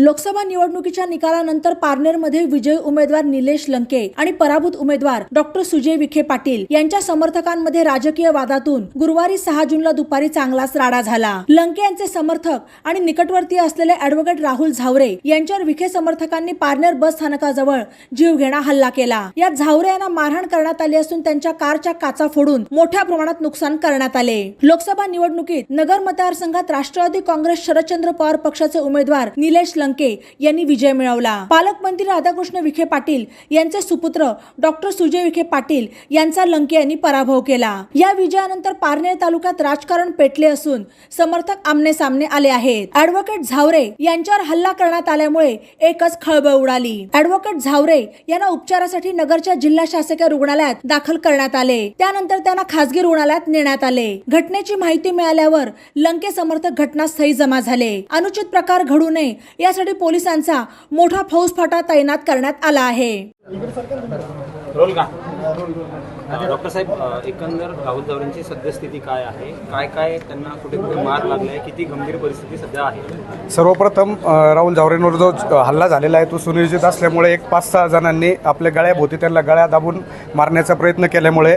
लोकसभा निवडणुकीच्या निकालानंतर पारनेरमध्ये विजयी उमेदवार निलेश लंके आणि पराभूत उमेदवार डॉक्टर सुजय विखे पाटील यांच्या समर्थकांमध्ये राजकीय वादातून गुरुवारी सहा जूनला दुपारी चांगलाच राडा झाला. लंके यांचे समर्थक आणि निकटवर्तीय असलेले अॅडव्होकेट राहुल झावरे यांच्यावर विखे समर्थकांनी पारनेर बस स्थानकाजवळ जीवघेणा हल्ला केला. यात झावरे यांना मारहाण करण्यात आली असून त्यांच्या कारच्या काचा फोडून मोठ्या प्रमाणात नुकसान करण्यात आले. लोकसभा निवडणुकीत नगर मतदारसंघात राष्ट्रवादी काँग्रेस शरदचंद्र पवार पक्षाचे उमेदवार निलेश लंके यांनी विजय मिळवला. पालकमंत्री राधाकृष्ण विखे पाटील यांचे सुपुत्र डॉक्टर सुजय विखे पाटील यांचा लंके यांनी पराभव केला. या विजयानंतर पारनेर तालुक्यात राजकारण पेटले असून समर्थक आमने सामने आले आहेत. ऍडव्होकेट झावरे यांच्यावर हल्ला करण्यात आल्यामुळे एकच खळबळ उडाली. ऍडव्होकेट झावरे यांना उपचारासाठी नगरच्या जिल्हा शासकीय रुग्णालयात दाखल करण्यात आले. त्यानंतर त्यांना खासगी रुग्णालयात नेण्यात आले. घटनेची माहिती मिळाल्यावर लंके समर्थक घटनास्थळी जमा झाले. अनुचित प्रकार घडू नये यासाठी पोलिसांचा मोठा फौजफाटा तैनात करण्यात आला आहे. रोल का? डॉक्टर साहेब एकंदर राहुल जावरेंची सद्यस्थिती काय आहे? काय काय त्यांना कुठे कुठे मार लागलाय? किती गंभीर परिस्थिती सध्या आहे? सर्वप्रथम राहुल जावरेंवर जो हल्ला झालेला आहे तो सुनियोजित असल्यामुळे एक पाच सहा जणांनी आपल्या गळ्याभोवती त्यांना गळ्या दाबून मारण्याचा प्रयत्न केल्यामुळे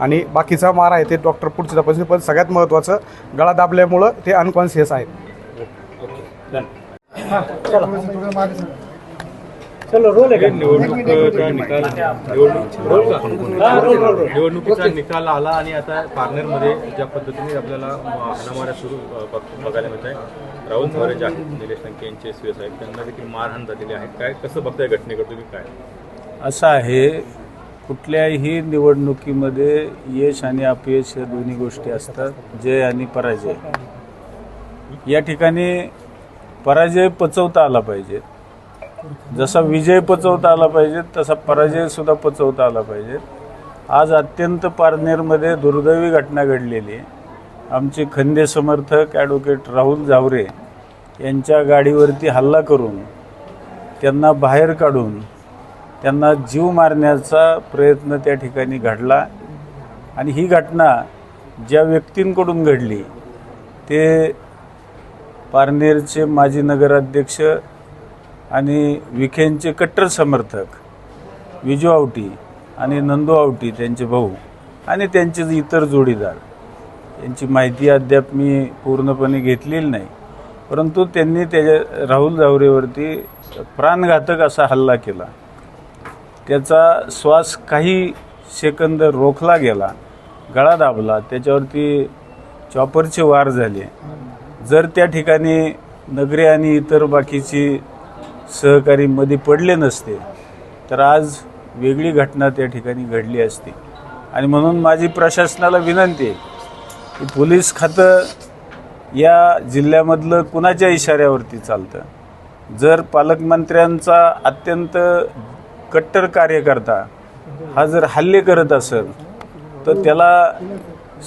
आणि बाकीचा मार आहे ते डॉक्टर पुढची तपासणी पण सगळ्यात महत्त्वाचं गळा दाबल्यामुळं ते अनकॉन्शियस आहेत. निवडणुकीचा निकाल निवडणूक निवडणुकीचा निकाल आला आणि आता पारनेरमध्ये ज्या पद्धतीने आपल्याला हाणामाऱ्या सुरू बघायला मिळत आहे राहुल चव्हाण जे आहेत निलेश लंके यांचे एस आहेत त्यांना देखील मारहाण झालेली आहे. काय कसं बघताय घटनेकडे तुम्ही काय? असं आहे कुठल्याही निवडणुकीमध्ये यश आणि अपयश या दोन्ही गोष्टी असतात जय आणि पराजय. या ठिकाणी पराजय पचवता आला पाहिजे. जसा विजय पचवता आला पाहिजे तसा पराजय सुद्धा पचवता आला पाहिजे. आज अत्यंत पारनेरमध्ये दुर्दैवी घटना घडलेली आहे. आमचे खंदे समर्थक ॲडव्होकेट राहुल झावरे यांच्या गाडीवरती हल्ला करून त्यांना बाहेर काढून त्यांना जीव मारण्याचा प्रयत्न त्या ठिकाणी घडला. आणि ही घटना ज्या व्यक्तींकडून घडली ते पारनेरचे माजी नगराध्यक्ष आणि विखेंचे कट्टर समर्थक विजू आवटी आणि नंदू आवटी त्यांचे भाऊ आणि त्यांचे इतर जोडीदार. यांची माहिती अद्याप मी पूर्णपणे घेतलेली नाही परंतु त्यांनी त्याच्या राहुल जावरेवरती प्राणघातक असा हल्ला केला. त्याचा श्वास काही सेकंद रोखला गेला गळा दाबला त्याच्यावरती चॉपरचे वार झाले. जर त्या ठिकाणी नगरे आणि इतर बाकीची सहकारी मध्ये पडले नसते तर आज वेगळी घटना त्या ठिकाणी घडली असती. आणि म्हणून माझी प्रशासनाला विनंती आहे की पोलीस खातं या जिल्ह्यामधलं कुणाच्या इशाऱ्यावरती चालतं? जर पालकमंत्र्यांचा अत्यंत कट्टर कार्यकर्ता हा जर हल्ले करत असेल तर त्याला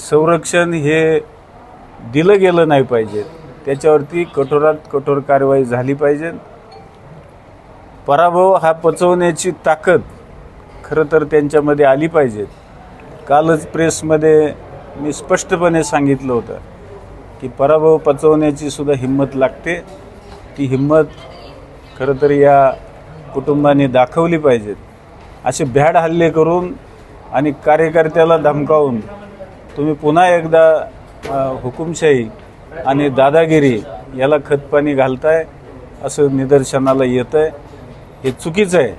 संरक्षण हे दिलं गेलं नाही पाहिजे. त्याच्यावरती कठोरात कठोर कारवाई झाली पाहिजे. पराभव हा पचवण्याची ताकद खरं तर त्यांच्यामध्ये आली पाहिजे. कालच प्रेसमध्ये मी स्पष्टपणे सांगितलं होतं की पराभव पचवण्याची सुद्धा हिंमत लागते. ती हिंमत खरं तर या कुटुंबाने दाखवली पाहिजेत. असे भ्याड हल्ले करून आणि कार्यकर्त्याला धमकावून तुम्ही पुन्हा एकदा हुकुमशाही आणि दादागिरी याला खतपाणी घालताय असं निदर्शनाला येतं आहे हे चुकीचं आहे.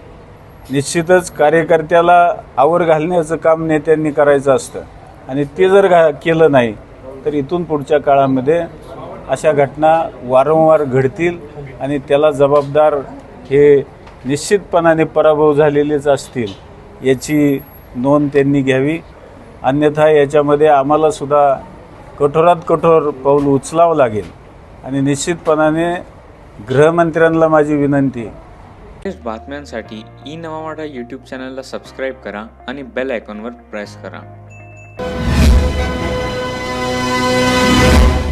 निश्चितच कार्यकर्त्याला आवर घालण्याचं काम नेत्यांनी करायचं असतं. आणि ते जर घा केलं नाही तर इथून पुढच्या काळामध्ये अशा घटना वारंवार घडतील आणि त्याला जबाबदार हे निश्चितपणाने पराभव झालेलेच असतील याची नोंद त्यांनी घ्यावी. अन्यथा याच्यामध्ये आम्हालासुद्धा कठोरात कठोर पाऊल उचलावं लागेल. आणि निश्चितपणाने गृहमंत्र्यांना माझी विनंती लेटेस्ट बातम्यांसाठी ई नवामाडा यूट्यूब चॅनलला सबस्क्राईब करा आणि बेल आयकॉनवर प्रेस करा.